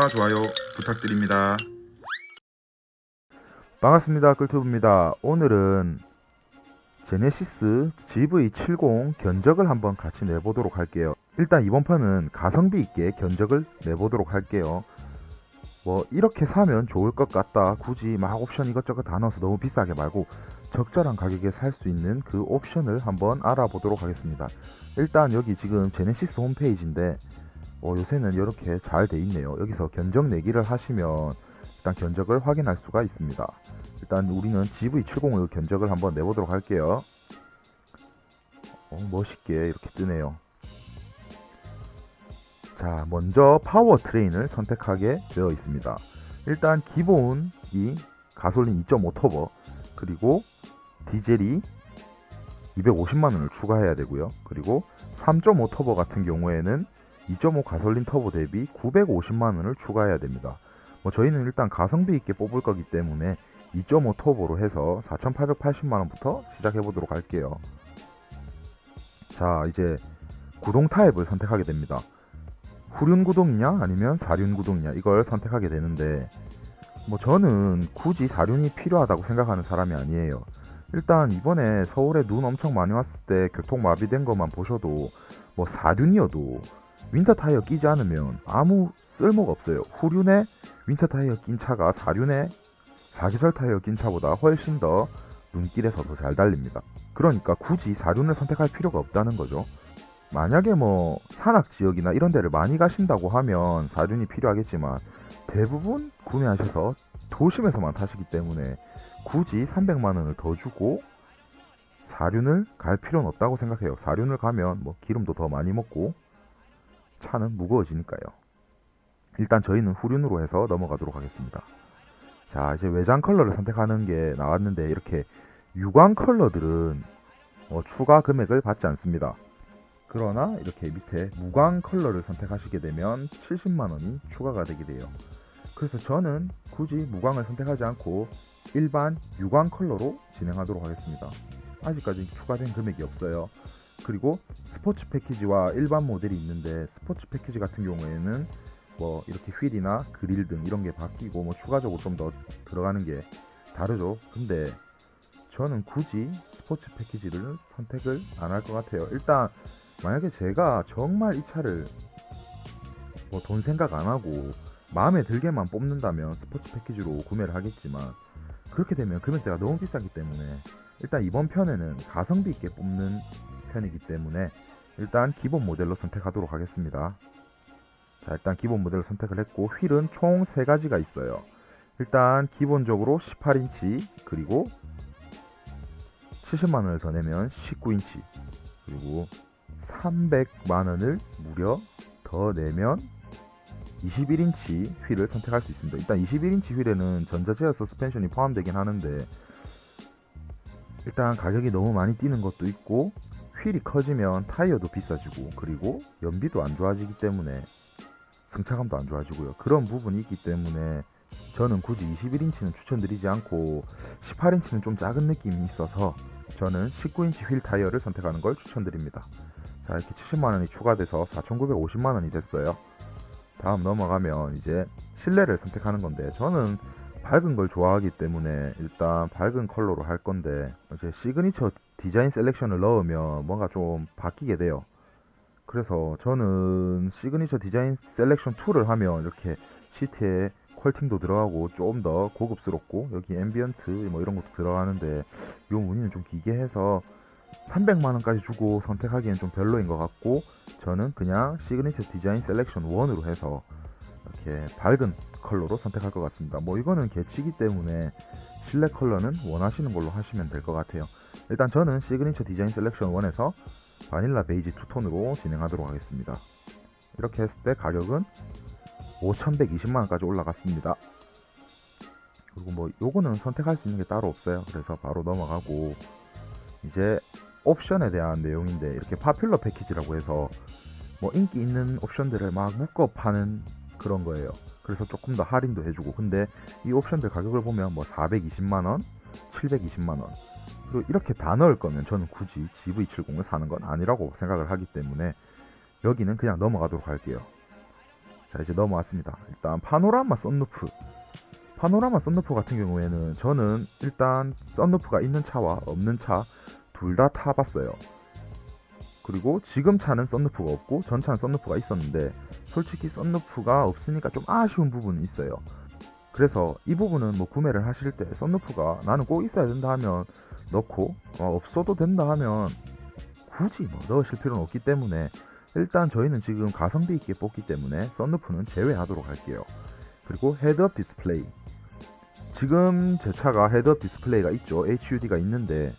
구독과 좋아요 부탁드립니다. 반갑습니다. 끌튜브입니다. 오늘은 제네시스 GV70 견적을 한번 같이 내보도록 할게요. 일단 이번 판은 가성비 있게 견적을 내보도록 할게요. 뭐 이렇게 사면 좋을 것 같다. 굳이 막 옵션 이것저것 다 넣어서 너무 비싸게 말고 적절한 가격에 살 수 있는 그 옵션을 한번 알아보도록 하겠습니다. 일단 여기 지금 제네시스 홈페이지인데 어, 요새는 이렇게 잘 돼 있네요. 여기서 견적 내기를 하시면 일단 견적을 확인할 수가 있습니다. 일단 우리는 GV70을 견적을 한번 내보도록 할게요. 어, 멋있게 이렇게 뜨네요. 자, 먼저 파워 트레인을 선택하게 되어 있습니다. 일단 기본이 가솔린 2.5 터보, 그리고 디젤이 250만원을 추가해야 되고요. 그리고 3.5 터보 같은 경우에는 2.5 가솔린 터보 대비 950만원을 추가해야 됩니다. 뭐 저희는 일단 가성비 있게 뽑을 거기 때문에 2.5 터보로 해서 4,880만원부터 시작해 보도록 할게요. 자, 이제 구동 타입을 선택하게 됩니다. 후륜 구동이냐 아니면 사륜 구동이냐 이걸 선택하게 되는데 뭐 저는 굳이 사륜이 필요하다고 생각하는 사람이 아니에요. 일단 이번에 서울에 눈 엄청 많이 왔을 때 교통 마비된 것만 보셔도 뭐 사륜이어도 윈터 타이어 끼지 않으면 아무 쓸모가 없어요. 후륜에 윈터 타이어 낀 차가 사륜에 사계절 타이어 낀 차보다 훨씬 더 눈길에서 더 잘 달립니다. 그러니까 굳이 사륜을 선택할 필요가 없다는 거죠. 만약에 뭐 산악 지역이나 이런 데를 많이 가신다고 하면 사륜이 필요하겠지만 대부분 구매하셔서 도심에서만 타시기 때문에 굳이 300만 원을 더 주고 사륜을 갈 필요는 없다고 생각해요. 사륜을 가면 뭐 기름도 더 많이 먹고 차는 무거워지니까요. 일단 저희는 후륜으로 해서 넘어가도록 하겠습니다. 자, 이제 외장 컬러를 선택하는 게 나왔는데 이렇게 유광 컬러들은 어, 추가 금액을 받지 않습니다. 그러나 이렇게 밑에 무광 컬러를 선택하시게 되면 70만 원이 추가가 되게 돼요. 그래서 저는 굳이 무광을 선택하지 않고 일반 유광 컬러로 진행하도록 하겠습니다. 아직까지 추가된 금액이 없어요. 그리고 스포츠 패키지와 일반 모델이 있는데 스포츠 패키지 같은 경우에는 뭐 이렇게 휠이나 그릴 등 이런 게 바뀌고 뭐 추가적으로 좀 더 들어가는 게 다르죠. 근데 저는 굳이 스포츠 패키지를 선택을 안 할 것 같아요. 일단 만약에 제가 정말 이 차를 뭐 돈 생각 안 하고 마음에 들게만 뽑는다면 스포츠 패키지로 구매를 하겠지만 그렇게 되면 금액대가 너무 비싸기 때문에 일단 이번 편에는 가성비 있게 뽑는 편이기 때문에 일단 기본 모델로 선택하도록 하겠습니다. 자, 일단 기본 모델을 선택을 했고 휠은 총 3가지가 있어요. 일단 기본적으로 18인치 그리고 70만원을 더 내면 19인치 그리고 300만원을 무려 더 내면 21인치 휠을 선택할 수 있습니다. 일단 21인치 휠에는 전자제어 서스펜션이 포함되긴 하는데 일단 가격이 너무 많이 뛰는 것도 있고 휠이 커지면 타이어도 비싸지고 그리고 연비도 안 좋아지기 때문에 승차감도 안 좋아지고요. 그런 부분이 있기 때문에 저는 굳이 21인치는 추천드리지 않고 18인치는 좀 작은 느낌이 있어서 저는 19인치 휠 타이어를 선택하는 걸 추천드립니다. 자 이렇게 70만원이 추가돼서 4,950만원이 됐어요. 다음 넘어가면 이제 실내를 선택하는 건데 저는 밝은 걸 좋아하기 때문에 일단 밝은 컬러로 할 건데 이제 시그니처 디자인 셀렉션을 넣으면 뭔가 좀 바뀌게 돼요. 그래서 저는 시그니처 디자인 셀렉션 2를 하면 이렇게 시트에 퀄팅도 들어가고 좀더 고급스럽고 여기 앰비언트 뭐 이런 것도 들어가는데 요 무늬는 좀 기괴해서 300만원까지 주고 선택하기엔 좀 별로인 것 같고 저는 그냥 시그니처 디자인 셀렉션 1으로 해서 이렇게 밝은 컬러로 선택할 것 같습니다. 뭐 이거는 개치기 때문에 실내 컬러는 원하시는 걸로 하시면 될 것 같아요. 일단 저는 시그니처 디자인 셀렉션 1에서 바닐라 베이지 투톤으로 진행하도록 하겠습니다. 이렇게 했을 때 가격은 5,120만원까지 올라갔습니다. 그리고 뭐 요거는 선택할 수 있는 게 따로 없어요. 그래서 바로 넘어가고 이제 옵션에 대한 내용인데 이렇게 파퓰러 패키지라고 해서 뭐 인기 있는 옵션들을 막 묶어 파는 그런 거예요. 그래서 조금 더 할인도 해주고 근데 이 옵션들 가격을 보면 뭐 420만원, 720만원 그리고 이렇게 다 넣을 거면 저는 굳이 GV70을 사는 건 아니라고 생각을 하기 때문에 여기는 그냥 넘어가도록 할게요. 자 이제 넘어왔습니다. 일단 파노라마 썬루프 파노라마 썬루프 같은 경우에는 저는 일단 썬루프가 있는 차와 없는 차 둘 다 타봤어요. 그리고 지금 차는 썬루프가 없고 전 차는 썬루프가 있었는데 솔직히 썬루프가 없으니까 좀 아쉬운 부분이 있어요. 그래서 이 부분은 뭐 구매를 하실 때 썬루프가 나는 꼭 있어야 된다 하면 넣고 어, 없어도 된다 하면 굳이 뭐 넣으실 필요는 없기 때문에 일단 저희는 지금 가성비 있게 뽑기 때문에 썬루프는 제외하도록 할게요. 그리고 헤드업 디스플레이. 지금 제 차가 헤드업 디스플레이가 있죠. HUD가 있는데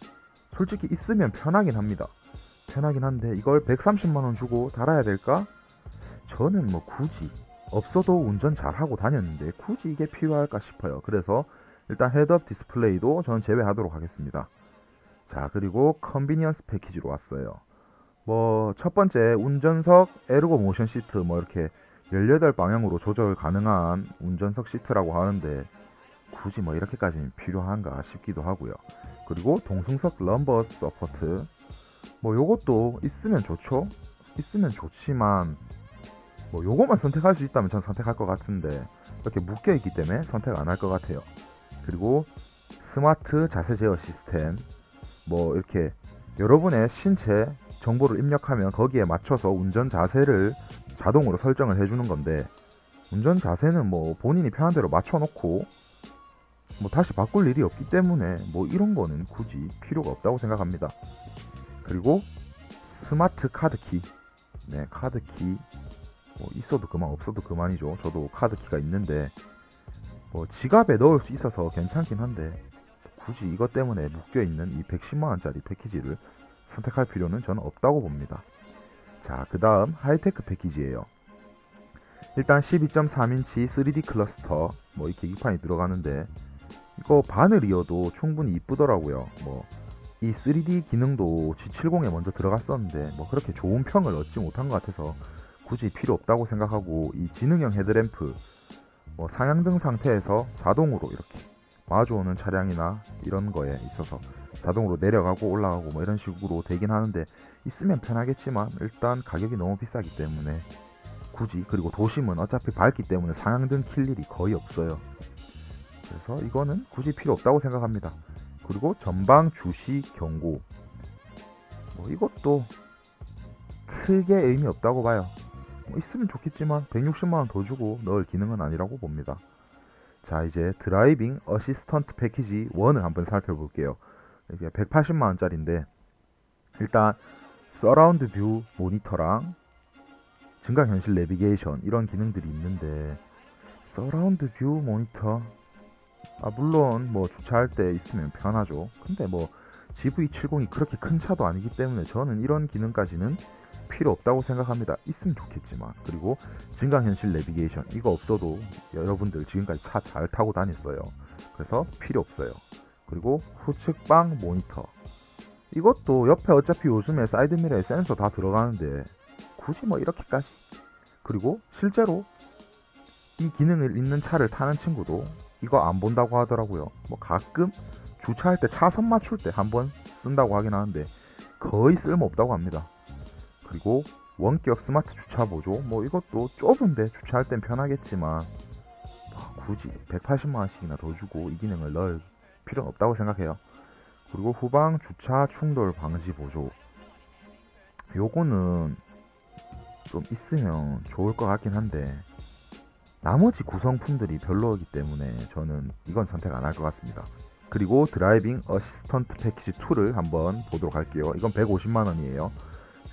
솔직히 있으면 편하긴 합니다. 편하긴 한데 이걸 130만원 주고 달아야 될까? 저는 뭐 굳이 없어도 운전 잘하고 다녔는데 굳이 이게 필요할까 싶어요. 그래서 일단 헤드업 디스플레이도 저는 제외하도록 하겠습니다. 자 그리고 컨비니언스 패키지로 왔어요. 뭐 첫 번째 운전석 에르고 모션 시트 뭐 이렇게 18방향으로 조절 가능한 운전석 시트라고 하는데 굳이 뭐 이렇게까지는 필요한가 싶기도 하고요. 그리고 동승석 럼버 서포트 뭐 요것도 있으면 좋죠. 있으면 좋지만 뭐 요것만 선택할 수 있다면 전 선택할 것 같은데 이렇게 묶여 있기 때문에 선택 안 할 것 같아요. 그리고 스마트 자세 제어 시스템 뭐 이렇게 여러분의 신체 정보를 입력하면 거기에 맞춰서 운전 자세를 자동으로 설정을 해주는 건데 운전 자세는 뭐 본인이 편한 대로 맞춰놓고 뭐 다시 바꿀 일이 없기 때문에 뭐 이런 거는 굳이 필요가 없다고 생각합니다. 그리고 스마트 카드키 네 카드키 뭐 있어도 그만 없어도 그만이죠. 저도 카드키가 있는데 뭐 지갑에 넣을 수 있어서 괜찮긴 한데 굳이 이것 때문에 묶여 있는 이 110만 원짜리 패키지를 선택할 필요는 저는 없다고 봅니다. 자, 그 다음 하이테크 패키지예요. 일단 12.3인치 3D 클러스터 뭐 이 계기판이 들어가는데 이거 바늘이어도 충분히 이쁘더라고요. 뭐 이 3D 기능도 G70에 먼저 들어갔었는데 뭐 그렇게 좋은 평을 얻지 못한 것 같아서 굳이 필요 없다고 생각하고 이 지능형 헤드램프 뭐 상향등 상태에서 자동으로 이렇게 마주오는 차량이나 이런 거에 있어서 자동으로 내려가고 올라가고 뭐 이런 식으로 되긴 하는데 있으면 편하겠지만 일단 가격이 너무 비싸기 때문에 굳이 그리고 도심은 어차피 밝기 때문에 상향등 킬 일이 거의 없어요. 그래서 이거는 굳이 필요 없다고 생각합니다. 그리고 전방 주시 경고 뭐 이것도 크게 의미 없다고 봐요. 뭐 있으면 좋겠지만 160만 원 더 주고 넣을 기능은 아니라고 봅니다. 자 이제 드라이빙 어시스턴트 패키지 1을 한번 살펴볼게요. 이게 180만 원짜리인데 일단 서라운드 뷰 모니터랑 증강 현실 내비게이션 이런 기능들이 있는데 서라운드 뷰 모니터 아 물론 뭐 주차할 때 있으면 편하죠. 근데 뭐 GV70이 그렇게 큰 차도 아니기 때문에 저는 이런 기능까지는 필요 없다고 생각합니다. 있으면 좋겠지만 그리고 증강현실 내비게이션 이거 없어도 여러분들 지금까지 차 잘 타고 다녔어요. 그래서 필요 없어요. 그리고 후측방 모니터 이것도 옆에 어차피 요즘에 사이드미러에 센서 다 들어가는데 굳이 뭐 이렇게까지 그리고 실제로 이 기능을 있는 차를 타는 친구도 이거 안 본다고 하더라고요. 뭐 가끔 주차할 때 차선 맞출 때 한번 쓴다고 하긴 하는데 거의 쓸모 없다고 합니다. 그리고 원격 스마트 주차 보조 뭐 이것도 좁은데 주차할 땐 편하겠지만 뭐 굳이 180만 원씩이나 더 주고 이 기능을 넣을 필요는 없다고 생각해요. 그리고 후방 주차 충돌 방지 보조 요거는 좀 있으면 좋을 것 같긴 한데 나머지 구성품들이 별로이기 때문에 저는 이건 선택 안 할 것 같습니다. 그리고 드라이빙 어시스턴트 패키지 2를 한번 보도록 할게요. 이건 150만 원이에요.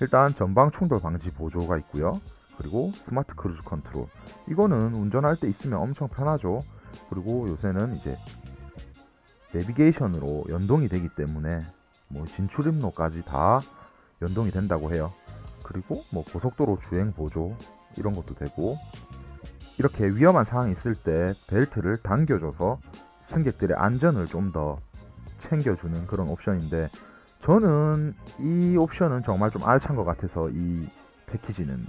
일단 전방 충돌 방지 보조가 있고요. 그리고 스마트 크루즈 컨트롤. 이거는 운전할 때 있으면 엄청 편하죠. 그리고 요새는 이제 내비게이션으로 연동이 되기 때문에 뭐 진출입로까지 다 연동이 된다고 해요. 그리고 뭐 고속도로 주행 보조 이런 것도 되고 이렇게 위험한 상황이 있을 때 벨트를 당겨줘서 승객들의 안전을 좀 더 챙겨주는 그런 옵션인데 저는 이 옵션은 정말 좀 알찬 것 같아서 이 패키지는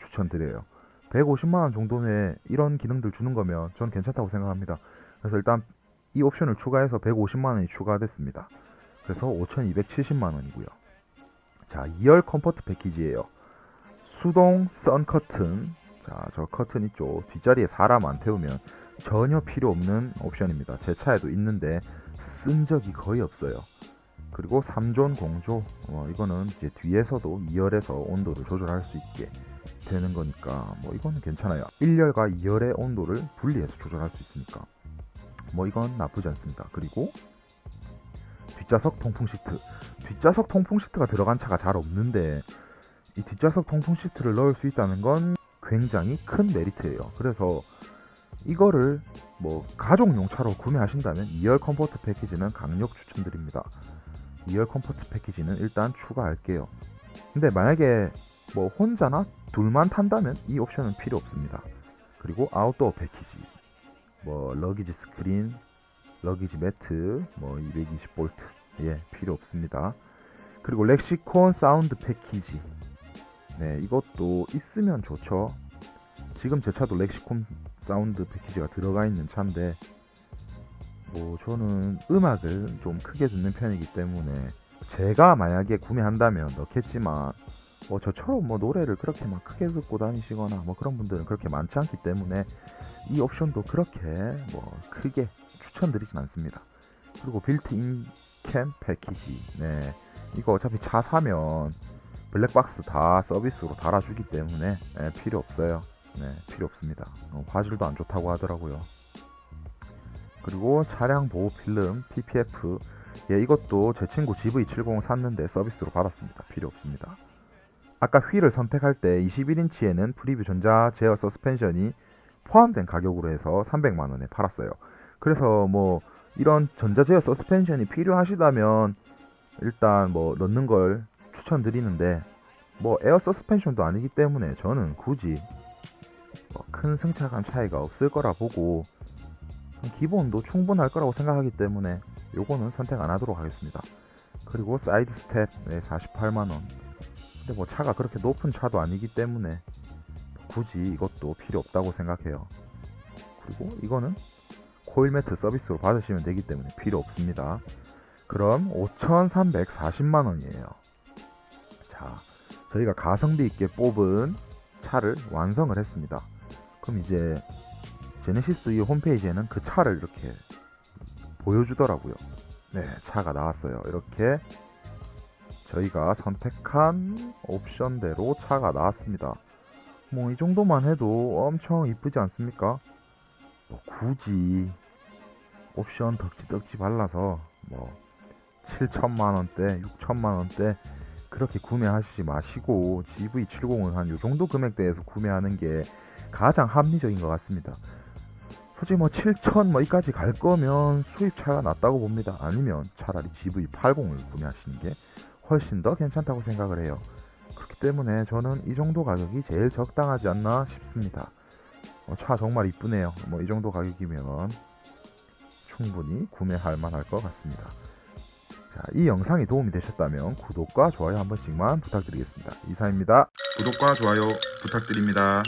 추천드려요. 150만원 정도에 이런 기능들 주는 거면 저는 괜찮다고 생각합니다. 그래서 일단 이 옵션을 추가해서 150만원이 추가됐습니다. 그래서 5270만원이고요. 자, 2열 컴포트 패키지예요. 수동 선 커튼, 자, 저 커튼 있죠. 뒷자리에 사람 안 태우면 전혀 필요 없는 옵션입니다. 제 차에도 있는데 쓴 적이 거의 없어요. 그리고 3존 공조, 어, 이거는 이제 뒤에서도 2열에서 온도를 조절할 수 있게 되는 거니까 뭐 이거는 괜찮아요. 1열과 2열의 온도를 분리해서 조절할 수 있으니까 뭐 이건 나쁘지 않습니다. 그리고 뒷좌석 통풍 시트. 뒷좌석 통풍 시트가 들어간 차가 잘 없는데 이 뒷좌석 통풍 시트를 넣을 수 있다는 건 굉장히 큰 메리트예요. 그래서 이거를 뭐 가족용 차로 구매하신다면 2열 컴포트 패키지는 강력 추천드립니다. 2열 컴포트 패키지는 일단 추가할게요. 근데 만약에 뭐 혼자나 둘만 탄다면 이 옵션은 필요 없습니다. 그리고 아웃도어 패키지, 뭐 러기지 스크린, 러기지 매트, 뭐 220V 예 필요 없습니다. 그리고 렉시콘 사운드 패키지, 네 이것도 있으면 좋죠. 지금 제 차도 렉시콘 사운드 패키지가 들어가 있는 차인데 뭐 저는 음악을 좀 크게 듣는 편이기 때문에 제가 만약에 구매한다면 넣겠지만 뭐 저처럼 뭐 노래를 그렇게 막 크게 듣고 다니시거나 뭐 그런 분들은 그렇게 많지 않기 때문에 이 옵션도 그렇게 뭐 크게 추천드리진 않습니다. 그리고 빌트인 캠 패키지 네 이거 어차피 차 사면 블랙박스 다 서비스로 달아주기 때문에 네, 필요 없어요. 네 필요 없습니다. 어, 화질도 안 좋다고 하더라고요. 그리고 차량 보호 필름 PPF 예 이것도 제 친구 GV70 샀는데 서비스로 받았습니다. 필요 없습니다. 아까 휠을 선택할 때 21인치에는 프리뷰 전자 제어 서스펜션이 포함된 가격으로 해서 300만 원에 팔았어요. 그래서 뭐 이런 전자 제어 서스펜션이 필요하시다면 일단 뭐 넣는 걸 추천드리는데 뭐 에어 서스펜션도 아니기 때문에 저는 굳이 뭐 큰 승차감 차이가 없을 거라 보고 기본도 충분할 거라고 생각하기 때문에 요거는 선택 안 하도록 하겠습니다. 그리고 사이드 스텝 네, 48만 원. 근데 뭐 차가 그렇게 높은 차도 아니기 때문에 굳이 이것도 필요 없다고 생각해요. 그리고 이거는 코일 매트 서비스로 받으시면 되기 때문에 필요 없습니다. 그럼 5,340만 원이에요. 자, 저희가 가성비 있게 뽑은 차를 완성을 했습니다. 그럼 이제 제네시스 이 홈페이지에는 그 차를 이렇게 보여주더라고요. 네, 차가 나왔어요. 이렇게 저희가 선택한 옵션대로 차가 나왔습니다. 뭐 이 정도만 해도 엄청 이쁘지 않습니까? 뭐 굳이 옵션 덕지덕지 발라서 뭐 7천만 원대, 6천만 원대 그렇게 구매하시지 마시고 GV70은 한요 정도 금액대에서 구매하는 게 가장 합리적인 것 같습니다. 솔직히 뭐 7천 뭐 이까지 갈 거면 수입차가 낫다고 봅니다. 아니면 차라리 GV80을 구매하시는 게 훨씬 더 괜찮다고 생각을 해요. 그렇기 때문에 저는 이 정도 가격이 제일 적당하지 않나 싶습니다. 어, 차 정말 이쁘네요. 뭐 이 정도 가격이면 충분히 구매할 만할 것 같습니다. 자, 이 영상이 도움이 되셨다면 구독과 좋아요 한 번씩만 부탁드리겠습니다. 이상입니다. 구독과 좋아요 부탁드립니다.